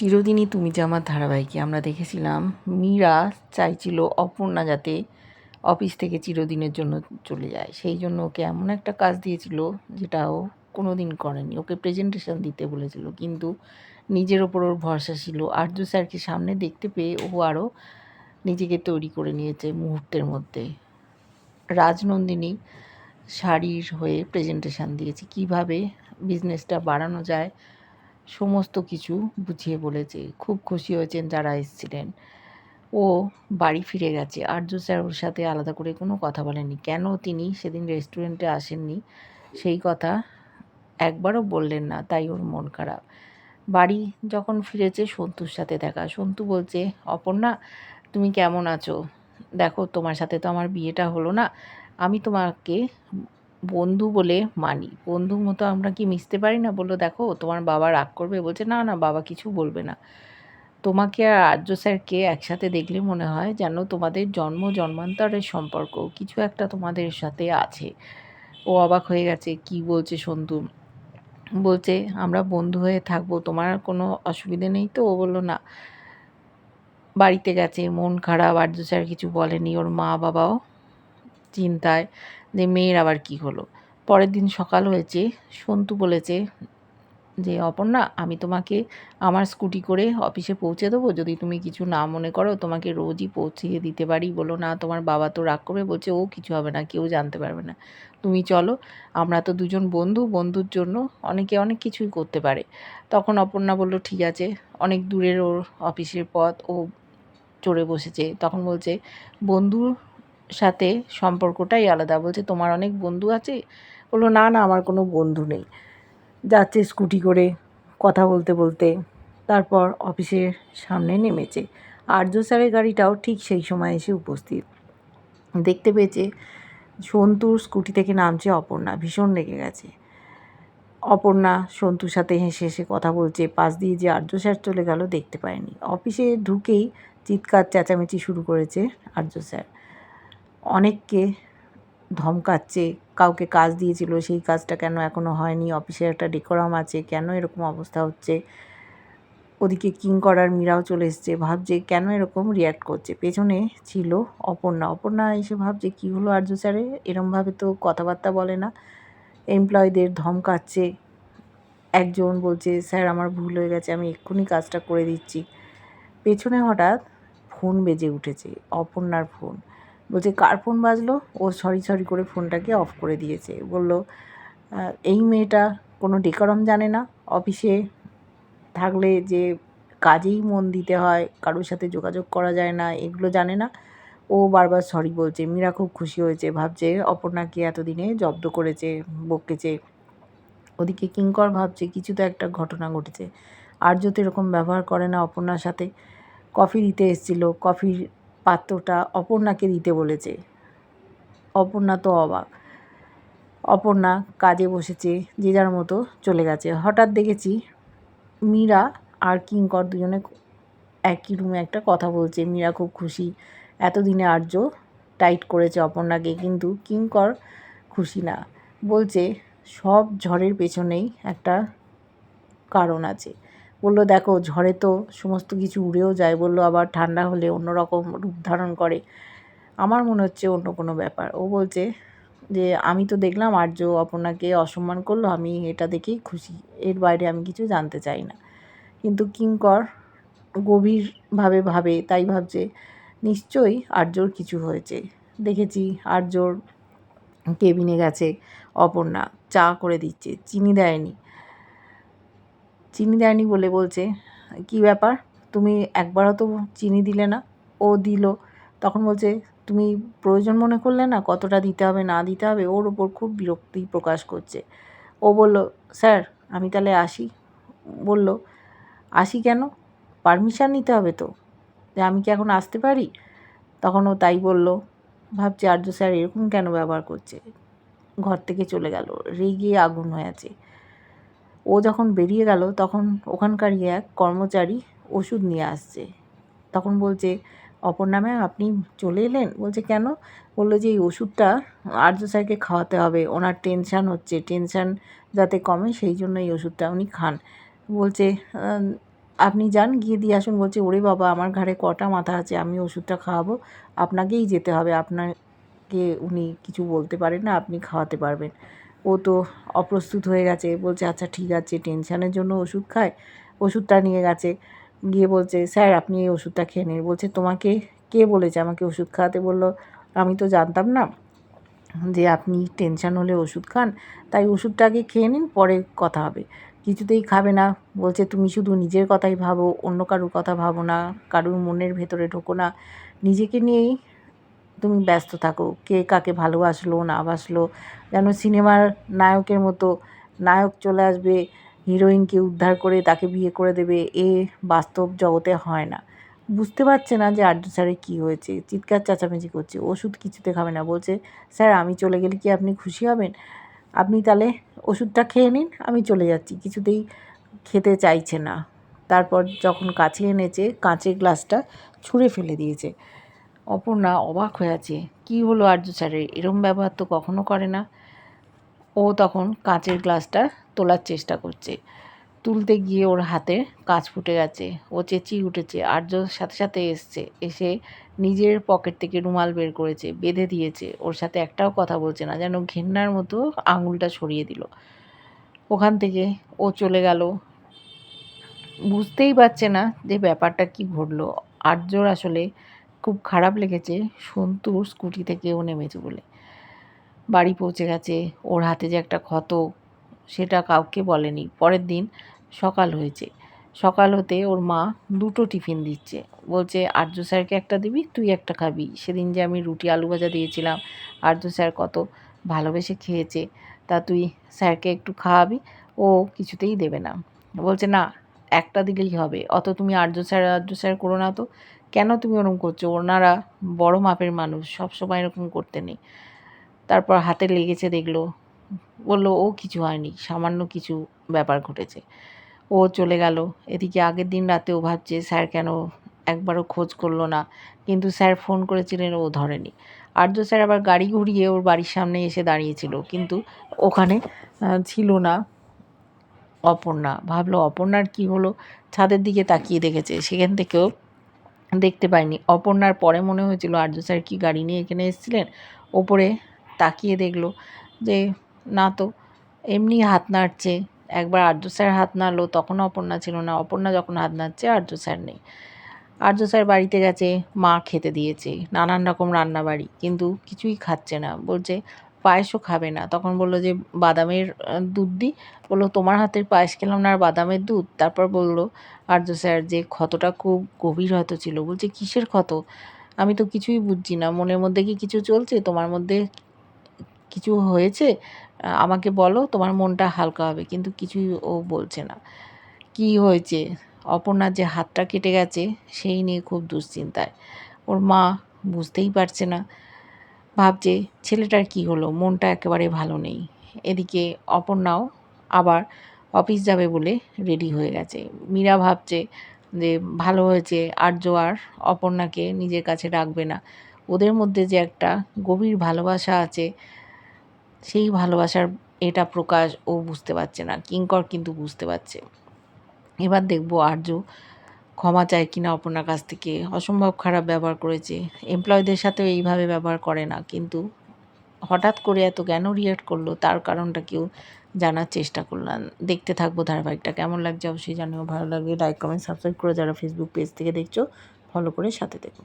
চিরদিনই তুমি যে আমার ধারাবাহিকে, আমরা দেখেছিলাম মীরা চাইছিল অপর্ণা যাতে অফিস থেকে চিরদিনের জন্য চলে যায়। সেই জন্য ওকে এমন একটা কাজ দিয়েছিল যেটা ও কোনো দিন করেনি। ওকে প্রেজেন্টেশন দিতে বলেছিল, কিন্তু নিজের ওপর ওর ভরসা ছিল। আর্য স্যারকে সামনে দেখতে পেয়ে ও আরও নিজেকে তৈরি করে নিয়েছে মুহূর্তের মধ্যে। রাজনন্দিনী শাড়ির হয়ে প্রেজেন্টেশন দিয়েছে। কীভাবে বিজনেসটা বাড়ানো যায় সমস্ত কিছু বুঝিয়ে বলেছে। খুব খুশি হয়েছেন যারা এসেছিলেন। ও বাড়ি ফিরে গেছে। আর্য স্যার ওর সাথে আলাদা করে কোনো কথা বলেনি কেন তিনি সেদিন রেস্টুরেন্টে আসেননি? সেই কথা একবারও বললেন না, তাই ওর মন খারাপ। বাড়ি যখন ফিরেছে সন্তুর সাথে দেখা। সন্তু বলছে, অপর্ণা, তুমি কেমন আছো? দেখো, তোমার সাথে তো আমার বিয়েটা হলো না। আমি তোমাকে বন্ধু বলে মানি। বন্ধু মতো আমরা কি মিশতে পারি না? বলল, দেখো, তোমার বাবা রাগ করবে। বলছে, না না, বাবা কিছু বলবে না। তোমাকে আর আর্য স্যারকে একসাথে দেখলে মনে হয় যেন তোমাদের জন্ম জন্মান্তরের সম্পর্ক। কিছু একটা তোমাদের সাথে আছে। ও অবাক হয়ে গেছে, কি বলছে সন্তু? বলছে, আমরা বন্ধু হয়ে থাকব, তোমার কোনো অসুবিধে নেই তো? ও বলল, না। বাড়িতে গেছে, মন খারাপ, আর্য স্যার কিছু বলেনি। ওর মা বাবাও চিন্তায় যে মেয়ের আবার কি হলো? পরের দিন সকাল হয়েছে, সন্তু বলেছে যে, অপর্ণা, আমি তোমাকে আমার স্কুটি করে অফিসে পৌঁছে দেবো। যদি তুমি কিছু না মনে করো, তোমাকে রোজই পৌঁছিয়ে দিতে পারি। বলো না, তোমার বাবা তো রাগ করবে, বলছে, ও কিছু হবে না, কেউ জানতে পারবে না। তুমি চলো, আমরা তো দুজন বন্ধু, বন্ধুর জন্য অনেকে অনেক কিছুই করতে পারে। তখন অপর্ণা বলল, ঠিক আছে। অনেক দূরের ওর অফিসের পথ, ও চড়ে বসেছে। তখন বলছে বন্ধুর সাথে সম্পর্কটাই আলাদা। বলছে, তোমার অনেক বন্ধু আছে? বলল, না না, আমার কোনো বন্ধু নেই। যাচ্ছে স্কুটি করে কথা বলতে বলতে। তারপর অফিসের সামনে নেমেছে। আর্য স্যারের গাড়িটাও ঠিক সেই সময় এসে উপস্থিত। দেখতে পেয়েছে, সন্তুর স্কুটি থেকে নামছে অপর্ণা। ভীষণ রেগে গেছে। অপর্ণা সন্তুর সাথে হেসে হেসে কথা বলছে। পাশ দিয়ে যে আর্য স্যার চলে গেল, দেখতে পায়নি। অফিসে ঢুকেই চিৎকার, চেঁচামেচি শুরু করেছে আর্য স্যার। অনেককে ধমকাচ্ছে, কাউকে কাজ দিয়েছিল, সেই কাজটা কেন এখনও হয়নি অফিসের একটা ডেকোরাম আছে, কেন এরকম অবস্থা হচ্ছে? ওদিকে কিং করার মীরাও চলে এসছে, ভাবছে কেন এরকম রিয়্যাক্ট করছে? পেছনে ছিল অপর্ণা অপর্ণা এসে ভাবছে কী হলো আর্য স্যারে এরমভাবে তো কথাবার্তা বলে না। এমপ্লয়ীদের ধমকাচ্ছে। একজন বলছে, স্যার, আমার ভুল হয়ে গেছে, আমি এক্ষুনি কাজটা করে দিচ্ছি। পেছনে হঠাৎ ফোন বেজে উঠেছে, অপর্ণার ফোন। বলছে, কার ফোন বাজলো? ও সরি সরি করে ফোনটাকে অফ করে দিয়েছে। বলল এই মেয়েটা কোনো ডেকরম জানে না। অফিসে থাকলে যে কাজেই মন দিতে হয়, কারোর সাথে যোগাযোগ করা যায় না, এগুলো জানে না। ও বারবার সরি বলছে। মীরা খুব খুশি হয়েছে, ভাবছে অপর্ণাকে এতদিনে জব্দ করেছে, বকেছে। ওদিকে কিঙ্কর ভাবছে, কিছু তো একটা ঘটনা ঘটেছে। আর্য তো এরকম ব্যবহার করে না অপর্ণার সাথে। কফি দিতে এসেছিল। কফির পাত্রটা অপর্ণাকে দিতে বলেছে। অপর্ণা তো অবাক। অপর্ণা কাজে বসেছে, যে যার মতো চলে গেছে। হঠাৎ দেখেছি মীরা আর কিঙ্কর দুজনে একই রুমে একটা কথা বলছে। মীরা খুব খুশি। এতদিনে আর্য টাইট করেছে অপর্ণাকে, কিন্তু কিঙ্কর খুশি না। বলছে, সব ঝড়ের পেছনেই একটা কারণ আছে। বলল, দেখো, ঝড়ে তো সমস্ত কিছু উড়েও যায়। বলল, আবার ঠান্ডা হলে অন্যরকম রূপ ধারণ করে। আমার মনে হচ্ছে অন্য কোনো ব্যাপার। ও বলছে যে, আমি তো দেখলাম আর্য অপর্ণাকে অসম্মান করল, আমি এটা দেখেই খুশি। এর বাইরে আমি কিছু জানতে চাই না। কিন্তু কিঙ্কর গভীরভাবে ভাবে, তাই ভাবছে, নিশ্চয়ই আর্যর কিছু হয়েছে। দেখেছি আর্যর কেবিনে গেছে অপর্ণা, চা করে দিচ্ছে, চিনি দেয়নি। চিনি দেয়নি বলে বলছে। কি ব্যাপার? তুমি একবারও তো চিনি দিলে না। ও দিল। তখন বলছে, তুমি প্রয়োজন মনে করলে না কতটা দিতে হবে, না দিতে হবে? ওর ওপর খুব বিরক্তি প্রকাশ করছে। ও বলল, স্যার, আমি তাহলে আসি। বলল, আসি কেন? পারমিশন নিতে হবে তো। যে আমি কি এখন আসতে পারি? তখন ও তাই বলল, ভাবছি আর্য স্যার এরকম কেন ব্যবহার করছে? ঘর থেকে চলে গেল। রেগে আগুন হয়ে আছে। ও যখন বেরিয়ে গেল, তখন ওখানকারই এক কর্মচারী ওষুধ নিয়ে আসছে। তখন বলছে, অপর্ণা ম্যাম, আপনি চলে এলেন? বলছে, কেন? বলল যে, এই ওষুধটা আর্য স্যারকে খাওয়াতে হবে, ওনার টেনশান হচ্ছে, টেনশান যাতে কমে, সেই জন্য এই ওষুধটা উনি খান। বলছে আপনি যান, গিয়ে দিয়ে আসুন। বলছে, ওরে বাবা, আমার ঘাড়ে কটা মাথা আছে, আমি ওষুধটা খাওয়াবো, আপনাকেই যেতে হবে। আপনাকে উনি কিছু বলতে পারেন না, আপনি খাওয়াতে পারবেন। ও তো অপ্রস্তুত হয়ে গেছে। বলছে আচ্ছা ঠিক আছে, টেনশানের জন্য ওষুধ খায়, ওষুধটা নিয়ে গেছে। গিয়ে বলছে, স্যার, আপনি এই ওষুধটা খেয়ে নিন। বলছে, তোমাকে কে বলেছে আমাকে ওষুধ খাওয়াতে? বলল, আমি তো জানতাম না যে আপনি টেনশান হলে ওষুধ খান, তাই ওষুধটা আগে খেয়ে নিন, পরে কথা হবে। কিছুতেই খাবে না। বলছে, তুমি শুধু নিজের কথাই ভাবো, অন্য কারুর কথা ভাবো না, কারুর মনের ভেতরে ঢোকো না। নিজেকে নিয়েই তুমি ব্যস্ত থাকো। কে কাকে ভালোবাসলো, না বাসলো, যেন সিনেমার নায়কের মতো নায়ক চলে আসবে, হিরোইনকে উদ্ধার করে তাকে বিয়ে করে দেবে, এ বাস্তব জগতে হয় না। বুঝতে পারছে না যে আর্য স্যারের কী হয়েছে, চিৎকার চেঁচামেচি করছে, ওষুধ কিছুতে খাবে না, বলছে, স্যার, আমি চলে গেলে কি আপনি খুশি হবেন? আপনি তাহলে ওষুধটা খেয়ে নিন, আমি চলে যাচ্ছি। কিছুতেই খেতে চাইছে না। তারপর যখন কাছে এনেছে, কাঁচের গ্লাসটা ছুঁড়ে ফেলে দিয়েছে। অপর্ণা অবাক হয়ে আছে। কী হলো আর্য স্যারের এরম ব্যবহার তো কখনো করে না। ও তখন কাঁচের গ্লাসটা তোলার চেষ্টা করছে। তুলতে গিয়ে ওর হাতে কাঁচ ফুটে গেছে। ও চেঁচিয়ে উঠেছে। আর্য সাথে সাথে এসছে। এসে নিজের পকেট থেকে রুমাল বের করেছে, বেঁধে দিয়েছে। ওর সাথে একটাও কথা বলছে না, যেন ঘেন্নার মতো আঙুলটা ছড়িয়ে দিল। ওখান থেকে ও চলে গেল। বুঝতেই পারছে না যে ব্যাপারটা কি ঘটলো। আর্যর আসলে খুব খারাপ লেগেছে। সন্তুর স্কুটি থেকে ও নেমেছে বলে। বাড়ি পৌঁছে গেছে। ওর হাতে যে একটা ক্ষত, সেটা কাউকে বলেনি। পরের দিন সকাল হয়েছে। সকাল হতে ওর মা দুটো টিফিন দিচ্ছে। বলছে, আর্য স্যারকে একটা দিবি, তুই একটা খাবি। সেদিন যে আমি রুটি আলু ভাজা দিয়েছিলাম, আর্য স্যার কত ভালোবেসে খেয়েছে, তা তুই স্যারকে একটু খাওয়াবি, ও কিছুতেই দেবে না। বলছে, না, একটা দিলেই হবে। অত তুমি আর্য স্যার আর্য স্যার করো না তো। কেন তুমি ওরকম করছ? ওনারা বড় মাপের মানুষ সব সময় এরকম করতে নেই। তারপর হাতে লেগেছে দেখল, বলল, ও কিছু হয়নি, সামান্য কিছু ব্যাপার ঘটেছে। ও চলে গেল। এদিকে আগের দিন রাতে ও ভাবছে, স্যার কেন একবারও খোঁজ করল না? কিন্তু স্যার ফোন করেছিলেন, ও ধরেনি। আর্য স্যার আবার গাড়ি ঘুরিয়ে ওর বাড়ির সামনে এসে দাঁড়িয়েছিল, কিন্তু ওখানে ছিল না অপর্ণা। ভাবলো, অপর্ণার কি হলো? ছাদের দিকে তাকিয়ে দেখেছে, সেখান থেকেও দেখতে পাইনি। অপর্ণার পরে মনে হয়েছিল, আর্য স্যার কি গাড়ি নিয়ে এখানে এসেছিলেন? ওপরে তাকিয়ে দেখল যে, না তো, এমনি হাত নাড়ছে। একবার আর্য স্যার হাত নাড়লো, তখন অপর্ণা ছিল না। অপর্ণা যখন হাত নাড়ছে, আর্য স্যার নেই। আর্য স্যার বাড়িতে গেছে, মা খেতে দিয়েছে, নানান রকম রান্না বাড়ি কিন্তু কিছুই খাচ্ছে না। বলছে পায়েসও খাবে না। তখন বলল যে, বাদামের দুধ দিই বলল, তোমার হাতের পায়েস খেলাম না আর বাদামের দুধ। তারপর বলল আর্য স্যার যে, ক্ষতটা খুব গভীর হয়তো ছিল। বলছে, কিসের ক্ষত? আমি তো কিছুই বুঝছি না। মনের মধ্যে কি কিছু চলছে? তোমার মধ্যে কিছু হয়েছে? আমাকে বলো, তোমার মনটা হালকা হবে। কিন্তু কিছুই ও বলছে না। কি হয়েছে? অপর্ণার যে হাতটা কেটে গেছে, সেই নিয়ে খুব দুশ্চিন্তায়। ওর মা বুঝতেই পারছে না। ভাবছে, ছেলেটার কি হলো? মনটা একেবারে ভালো নেই। এদিকে অপর্ণাও আবার অফিস যাবে বলে রেডি হয়ে গেছে। মীরা ভাবছে যে, ভালো হয়েছে আর্য আর অপর্ণাকে নিজের কাছে রাখবে না। ওদের মধ্যে যে একটা গভীর ভালোবাসা আছে, সেই ভালোবাসার এটা প্রকাশ ও বুঝতে পারছে না। কিঙ্কর কিন্তু বুঝতে পারছে। এবার দেখব আর্য ক্ষমা চায় কিনা অপর্ণার কাছ থেকে? অসম্ভব খারাপ ব্যবহার করেছে। এমপ্লয়ীদের সাথেও এইভাবে ব্যবহার করে না, কিন্তু হঠাৎ করে এত কেন রিয়াক্ট করল? তার কারণটা কেউ জানার চেষ্টা করলাম দেখতে থাকব ধারাবাহিকটা। কেমন লাগছে অবশ্যই জানিও। ভালো লাগলে লাইক কমেন্ট সাবস্ক্রাইব করে যারা ফেসবুক পেজ থেকে দেখছ ফলো করে সাথে দেখো